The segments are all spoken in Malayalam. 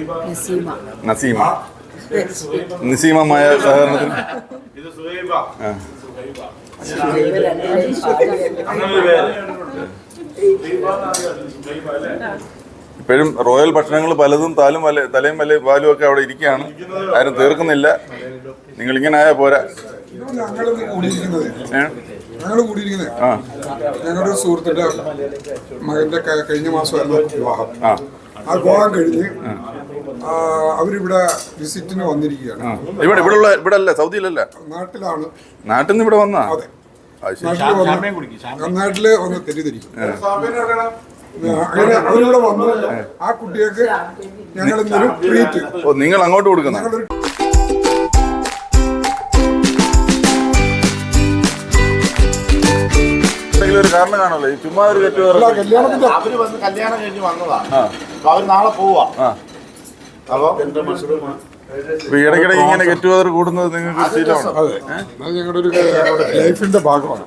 നസീമ. നസീമ. നിസീമമായ സഹകരണത്തിന്? ഇപ്പോഴും റോയൽ ഭക്ഷണങ്ങൾ പലതും താലും വല തലയും വല പാലും ഒക്കെ അവിടെ ഇരിക്കുകയാണ്. ആരും തീർക്കുന്നില്ല. നിങ്ങൾ ഇങ്ങനെ ആയാ പോരാ? ഞങ്ങൾ കൂടിയിരിക്കുന്നത്. ഞങ്ങളുടെ സുഹൃത്തിന്റെ മകന്റെ കഴിഞ്ഞ മാസമായിരുന്നു വിവാഹം. ആ. വിവാഹം കഴിഞ്ഞ് ആ, അവരിവിടെ വിസിറ്റിന് വന്നിരിക്കുകയാണ്. ഇവിടെ ഇവിടെ ഇവിടെ അല്ല സൗദിയിലല്ല? നാട്ടിലാണ്. നാട്ടിൽ നിന്ന് ഇവിടെ വന്നാ? അതെ. നാട്ടിൽ വന്ന് തെറ്റിദ്ധരിക്കും? അങ്ങനെ അവരിവിടെ വന്നു ആ കുട്ടികൾക്ക് ഞങ്ങൾ ട്രീറ്റ് ഓ നിങ്ങൾ അങ്ങോട്ട് കൊടുക്കുന്ന? എന്തെങ്കിലും ഒരു കാരണം കാണുമല്ലോ? ഈ ചുമ്മാ ഒരു കെട്ട് വേറെ കല്യാണത്തിന്റെ അവർ വന്ന് കല്യാണം കഴിഞ്ഞ് വന്നതാ. അപ്പൊ അവർ നാളെ പോവാ. അപ്പൊ ഇടയ്ക്കിടയ്ക്ക് ഇങ്ങനെ ഗെറ്റ് ടുഗദർ കൂടുന്നത് നിങ്ങൾക്ക് ശീലമാണ്? ഞങ്ങളുടെ ഒരു ലൈഫിന്റെ ഭാഗമാണ്.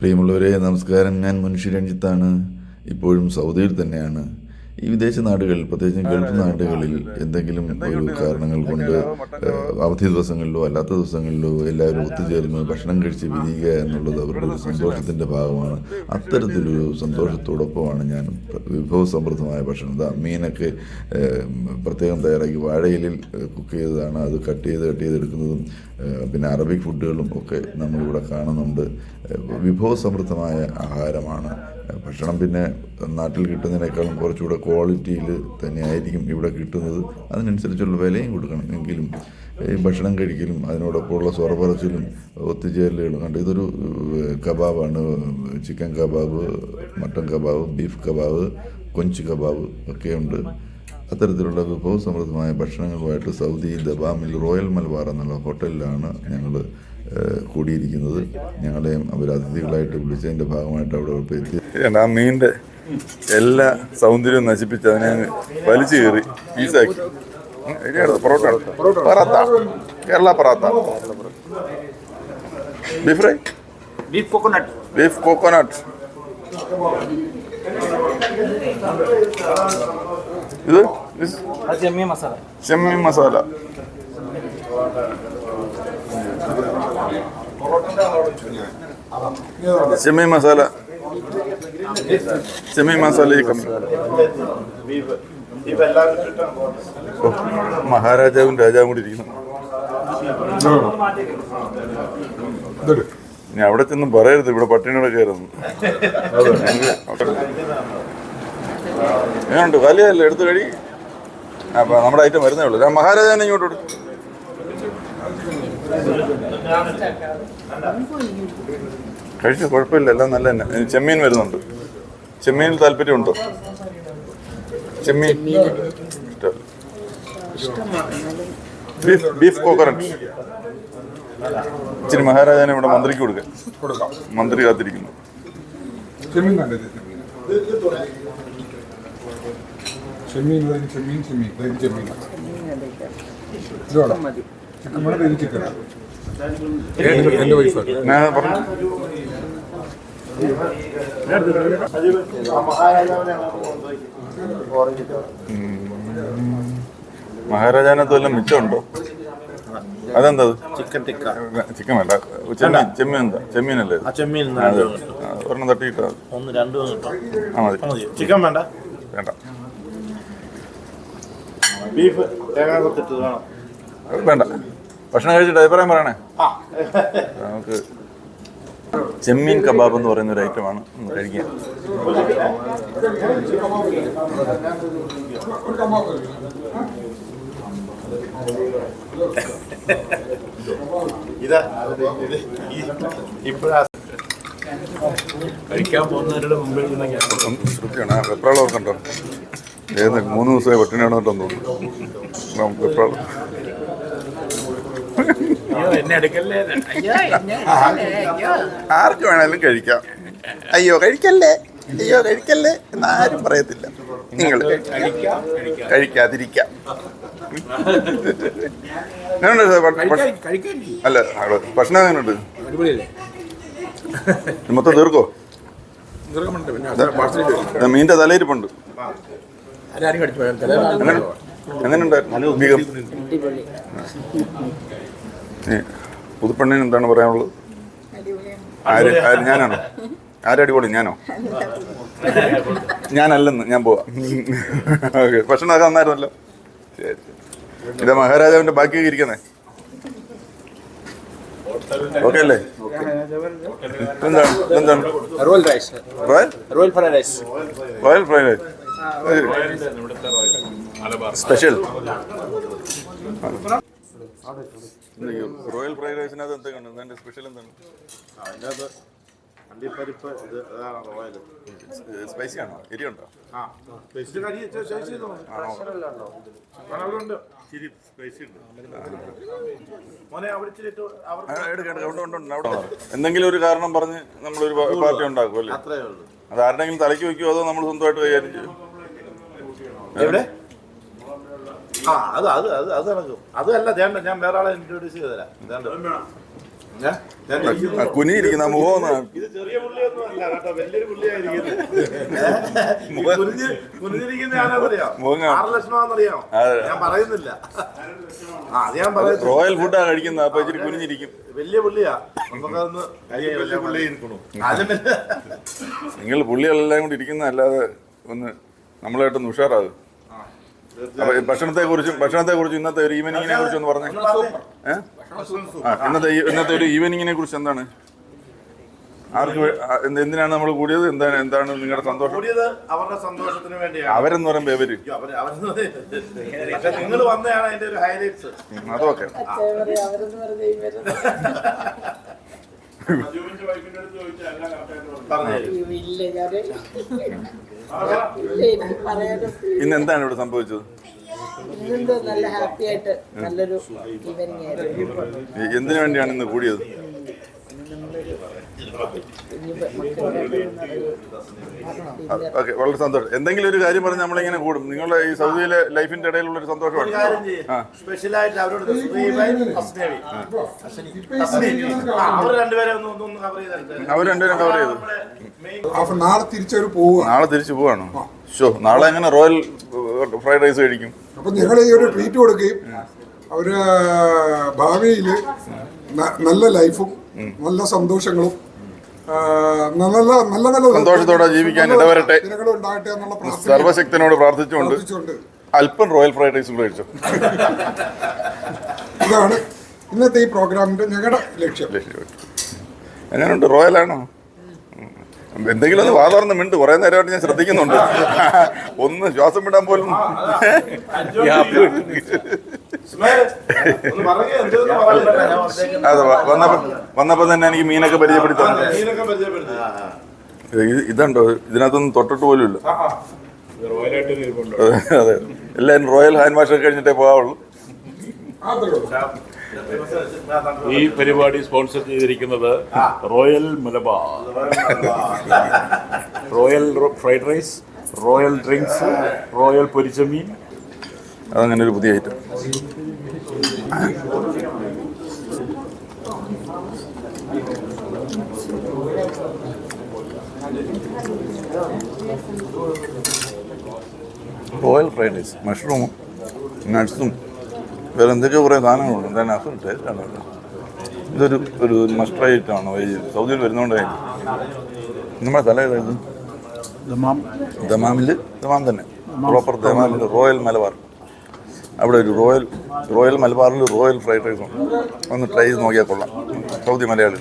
പ്രിയമുള്ളവരെ നമസ്കാരം. ഞാൻ മുൻഷി രഞ്ജിത്താണ്. ഇപ്പോഴും സൗദിയിൽ തന്നെയാണ്. ഈ വിദേശ നാടുകളിൽ പ്രത്യേകിച്ച് ഗൾഫ് നാടുകളിൽ എന്തെങ്കിലും ഒരു കാരണങ്ങൾ കൊണ്ട് അവധി ദിവസങ്ങളിലോ അല്ലാത്ത ദിവസങ്ങളിലോ എല്ലാവരും ഒത്തുചേർന്ന് ഭക്ഷണം കഴിച്ച് വിരിയുക എന്നുള്ളത് അവരുടെ ഒരു സന്തോഷത്തിന്റെ ഭാഗമാണ്. അത്തരത്തിലൊരു സന്തോഷത്തോടൊപ്പമാണ് ഞാൻ വിഭവസമൃദ്ധമായ ഭക്ഷണം. ഇതാ മീനൊക്കെ പ്രത്യേകം തയ്യാറാക്കി വാഴയിലിൽ കുക്ക് ചെയ്തതാണ്. അത് കട്ട് ചെയ്ത് കട്ട് ചെയ്തെടുക്കുന്നതും പിന്നെ അറബിക് ഫുഡുകളും ഒക്കെ നമ്മളിവിടെ കാണുന്നുണ്ട്. വിഭവ വിഭവസമൃദ്ധമായ ആഹാരമാണ് ഭക്ഷണം പിന്നെ നാട്ടിൽ കിട്ടുന്നതിനേക്കാളും കുറച്ചുകൂടെ ക്വാളിറ്റിയിൽ തന്നെയായിരിക്കും ഇവിടെ കിട്ടുന്നത്. അതിനനുസരിച്ചുള്ള വിലയും കൊടുക്കണം. എങ്കിലും ഈ ഭക്ഷണം കഴിക്കലും അതിനോടൊപ്പമുള്ള സ്വറപറച്ചിലും ഒത്തുചേരലുകളും കണ്ട് ഇതൊരു കബാബാണ്. Chicken kebab mutton kebab beef kebab കൊഞ്ച് കബാബ് ഒക്കെയുണ്ട് അത്തരത്തിലുള്ള വിഭവസമൃദ്ധമായ ഭക്ഷണങ്ങളുമായിട്ട് സൗദി ദബാമിൽ റോയൽ മലബാർ എന്നുള്ള ഹോട്ടലിലാണ് ഞങ്ങൾ കൂടിയിരിക്കുന്നത്. ഞങ്ങളെയും അവർ അതിഥികളായിട്ട് വിളിച്ചതിന്റെ ഭാഗമായിട്ട് അവിടെ എത്തി. ആ മീനിന്റെ എല്ലാ സൗന്ദര്യവും നശിപ്പിച്ച് അതിനെ വലിച്ചു കയറി പീസാക്കി porotta. Paratha Kerala paratha beef fry? Beef coconut. Beef coconut. ഇത്? ചെമ്മീൻ മസാല. ചെമ്മീൻ മസാല. ചെമ്മീൻ മസാല ചെമ്മീൻ മസാല ഈ കമ്മി മഹാരാജാവും രാജാവും കൂടി ഇരിക്കുന്നു. ഇനി അവിടെ ചെന്ന് പറയരുത് ഇവിടെ പട്ടിണിയുടെ കയറുന്നു. എങ്ങനെയുണ്ട് വലിയല്ലേ എടുത്തു കഴി. അപ്പൊ നമ്മുടെ ഐറ്റം വരുന്നേ ഉള്ളൂ. ഞാൻ മഹാരാജാനെ ഇങ്ങോട്ട് കൊടു കഴിച്ച കുഴപ്പമില്ല എല്ലാം നല്ല തന്നെ. ചെമ്മീൻ വരുന്നുണ്ട്. ചെമ്മീനിൽ താല്പര്യമുണ്ടോ? ചെമ്മീൻ. Beef beef coconut. ഇച്ചിരി മഹാരാജാനെ ഇവിടെ മന്ത്രിക്ക് കൊടുക്കുക കൊടുക്കാം. മന്ത്രി കാത്തിരിക്കുന്നു. ചെമ്മീൻ ചെമ്മീൻ ചെമ്മീൻ ചെമ്മീൻ. ചെമ്മീൻ. ചെമ്മീൻ ചെമ്മീൻ ഇതോടാ ചിക്കൻ എന്റെ വൈഫാണ്. ഞാൻ പറഞ്ഞു. മിച്ചമുണ്ടോ? അതെന്താ? ചിക്കൻ ടിക്ക. ചിക്കൻ വേണ്ട. ചെമ്മീൻ ചെമ്മീൻ എന്താ? ചെമ്മീനല്ലേ ചെമ്മീൻ അല്ലേ ഒരെണ്ണം തട്ടിയിട്ടാ. ഒന്ന് രണ്ട് ആ മതി. ചിക്കൻ വേണ്ട. വേണ്ട. ബീഫ് തേങ്ങ കൊടുത്തിട്ട് വേണം. വേണ്ട. ഭക്ഷണം കഴിച്ചിട്ട് അഭിപ്രായം പറയണേ. നമുക്ക് ചെമ്മീൻ കബാബ് എന്ന് പറയുന്ന ഒരു ഐറ്റമാണ് കഴിക്കുക ഇത് ഇപ്പോഴാ. കഴിക്കാൻ പോകുന്നവരുടെ മുമ്പിൽ നിന്ന് ഞാൻ ശ്രുതിയാണ്. ആ വെപ്രാളം ഓർക്കണ്ടോ? ഏത് മൂന്ന് ദിവസമായി പട്ടിണിയാണോ തോന്നുന്നു. വെപ്രാളം അയ്യോ എന്നെ എടുക്കല്ലേ അയ്യോ എന്നെ ആർക്ക് വേണേലും കഴിക്കാം. അയ്യോ കഴിക്കല്ലേ? അയ്യോ കഴിക്കല്ലേ? എന്നാരും പറയത്തില്ല. നിങ്ങൾ കഴിക്കാതിരിക്കാം. അല്ല ഭക്ഷണം എങ്ങനെയുണ്ട്? മൊത്തം തീർക്കോ? മീന്റെ തലയിരിപ്പുണ്ട്. ആരും കടിച്ചു പോയാൽ ചില എങ്ങനെ എങ്ങനെയുണ്ടായിരുന്നു പുതുപ്പെണ്ണിന് എന്താണ് പറയാനുള്ളത്? ആര് ആര് ഞാനാണോ? ആരടിപൊളി ഞാനോ? ഞാനല്ലെന്ന് ഞാൻ പോവാം. ഓക്കെ ഭക്ഷണമൊക്കെ നന്നായിരുന്നല്ലോ? ശരി ഇതാ മഹാരാജാവിന്റെ ബാക്കി ഇരിക്കുന്നേ. ഓക്കെ അല്ലേ? എന്താണ് എന്താണ് royal rice royal royal fried rice royal fried rice special royal fried റൈസിനകത്ത് എന്തൊക്കെയാണ് അതിന്റെ സ്പെഷ്യൽ എന്താണ് അതിനകത്ത് അണ്ടിപ്പരിപ്പ് ഇത് അതാണ് റോയൽ സ്പൈസി ആണോ? എരിയുണ്ടോ ആ. സ്പെഷ്യൽ കരി ചേച്ചി ഉണ്ട് ഇച്ചിരി സ്പൈസി ഉണ്ട്. മോനെ അവിടെ ഇച്ചിരി ഇട്ട്. എന്തെങ്കിലും ഒരു കാരണം പറഞ്ഞ് നമ്മളൊരു പാർട്ടി ഉണ്ടാക്കും അല്ലേ? അത്രേ ഉള്ളൂ. അത് ആരുടെങ്കിലും തലയ്ക്ക് വെക്കുമോ അതോ നമ്മൾ സ്വന്തമായിട്ട് കൈകാര്യം ചെയ്യും? എവിടെ? ആ അത് അത് അത് അത് നടക്കും അതല്ല ദേണ്ട ഞാൻ വേറെ ആളെ ഇൻട്രോഡ്യൂസ് ചെയ്ത് തരാം ദേണ്ട കുനിയിരിക്കുന്ന മുഖം ഇത് ചെറിയ പുള്ളിയൊന്നും അല്ല കേട്ടോ. വലിയൊരു പുള്ളിയായിരിക്കുന്നത് കുനിഞ്ഞ് കുനിഞ്ഞിരിക്കുന്ന ആരാന്നറിയാം? മുഖം കാണാം. ആറ് ലക്ഷമാണെന്നറിയാം അതെ. ഞാൻ പറയുന്നില്ല. ആ അത് ഞാൻ റോയൽ ഫുഡാ കഴിക്കുന്നത്. അപ്പൊ ഇച്ചിരി കുനിഞ്ഞിരിക്കും. വലിയ പുള്ളിയാ. നമുക്കതൊന്ന് ആദ്യം നിങ്ങൾ പുള്ളികളെല്ലാം കൂടി ഇരിക്കുന്ന അല്ലാതെ ഒന്ന് നമ്മളായിട്ടൊന്ന് ഉഷാറാകും അപ്പൊ ഭക്ഷണത്തെ കുറിച്ചും ഭക്ഷണത്തെ കുറിച്ചും ഇന്നത്തെ ഒരു ഈവനിങ്ങിനെ കുറിച്ച് ഒന്ന് പറഞ്ഞു. ആ ഇന്നത്തെ ഇന്നത്തെ ഒരു ഈവനിങ്ങിനെ കുറിച്ച് എന്താണ്? ആർക്ക് എന്തിനാണ് നമ്മൾ കൂടിയത്? എന്താണ് എന്താണ് നിങ്ങളുടെ സന്തോഷം? കൂടിയത് അവരുടെ സന്തോഷത്തിന് വേണ്ടിയാണ്. അവരെന്ന് പറയുമ്പോ ഇവർ അവർ നിങ്ങൾ വന്നതാണ് അതിന്റെ ഒരു ഹൈലൈറ്റ്സ് അതൊക്കെ. പറഞ്ഞു ഇന്ന് എന്താണ് ഇവിടെ സംഭവിച്ചത്? നല്ല ഹാപ്പി ആയിട്ട് നല്ലൊരു എന്തിനു വേണ്ടിയാണ് ഇന്ന് കൂടിയത്? ഓക്കെ വളരെ സന്തോഷം. എന്തെങ്കിലും ഒരു കാര്യം പറഞ്ഞ് നമ്മളിങ്ങനെ കൂടും. നിങ്ങളുടെ ഈ സൗദിയിലെ ലൈഫിന്റെ ഇടയിലുള്ള ഒരു സന്തോഷമാണ് സ്പെഷ്യലായിട്ട് അവരോട് അവർ രണ്ടുപേരെ ഒന്ന് ഒന്ന് ഒന്ന് കവർ ചെയ്തു. നാളെ തിരിച്ചു പോവുക നാളെ തിരിച്ചു പോവാണോ? ഷോ നാളെ എങ്ങനെ റോയൽ ഫ്രൈഡ് റൈസ് കഴിക്കും? അപ്പൊ നിങ്ങൾ ഈ ഒരു ട്രീറ്റ് കൊടുക്കുകയും അവർ ഭാവിയിൽ നല്ല ലൈഫും നല്ല സന്തോഷങ്ങളും നല്ല നല്ല നല്ല സന്തോഷത്തോടെ ജീവിക്കാൻ ഇടവരട്ടെ. ഉണ്ടാകട്ടെ എന്നുള്ള പ്രാർത്ഥന സർവശക്തനോട് പ്രാർത്ഥിച്ചുകൊണ്ട് അല്പം റോയൽ ഫ്രൈഡ് റൈസ് കൂടെ കഴിച്ചു? ഇതാണ് ഇന്നത്തെ ഈ പ്രോഗ്രാമിന്റെ ഞങ്ങളുടെ ലക്ഷ്യം. എങ്ങനെയുണ്ട്? റോയൽ ആണോ എന്തെങ്കിലും ഒന്ന് വാതാർന്ന് മിണ്ട്. കുറെ നേരമായിട്ട് ഞാൻ ശ്രദ്ധിക്കുന്നുണ്ട്. ഒന്ന് ശ്വാസം വിടാൻ പോലും. അതെ വന്നപ്പോ വന്നപ്പോ തന്നെ എനിക്ക് മീനൊക്കെ പരിചയപ്പെടുത്താൻ ഇതുണ്ടോ? ഇതിനകത്തൊന്നും തൊട്ടിട്ട് പോലും ഇല്ല. അതെ, അതെ. എല്ലാവരും റോയൽ ഹാൻഡ് വാഷ് ഒക്കെ കഴിഞ്ഞിട്ടേ പോകാവുള്ളൂ. ഈ പരിപാടി സ്പോൺസർ ചെയ്തിരിക്കുന്നത് royal Malabar royal fried rice royal drinks royal പൊരിച്ചമീൻ അതങ്ങനെ ഒരു പുതിയ ഐറ്റം റോയൽ ഫ്രൈഡ് റൈസ് മഷ്റൂമും നട്ട്സും വേറെ എന്തൊക്കെയോ കുറേ സാധനങ്ങളുണ്ട്. എന്തായാലും അസുഖം ടേസ്റ്റാണ് കേട്ടോ. ഇതൊരു ഒരു മസ്റ്റ് ഐറ്റമാണ് ആണോ. ഈ സൗദിയിൽ വരുന്നതുകൊണ്ടായിരിക്കും നമ്മുടെ സ്ഥലം ഏതായിരുന്നു ദമാമിൽ ദമാം. തന്നെ. പ്രോപ്പർ ദമാമിൽ റോയൽ മലബാർ. അവിടെ ഒരു റോയൽ റോയൽ മലബാറിൽ റോയൽ ഫ്രൈഡ് റൈസ് ഉണ്ട് ഒന്ന് ട്രൈ ചെയ്ത് നോക്കിയാൽ കൊള്ളാം. സൗദി മലയാളി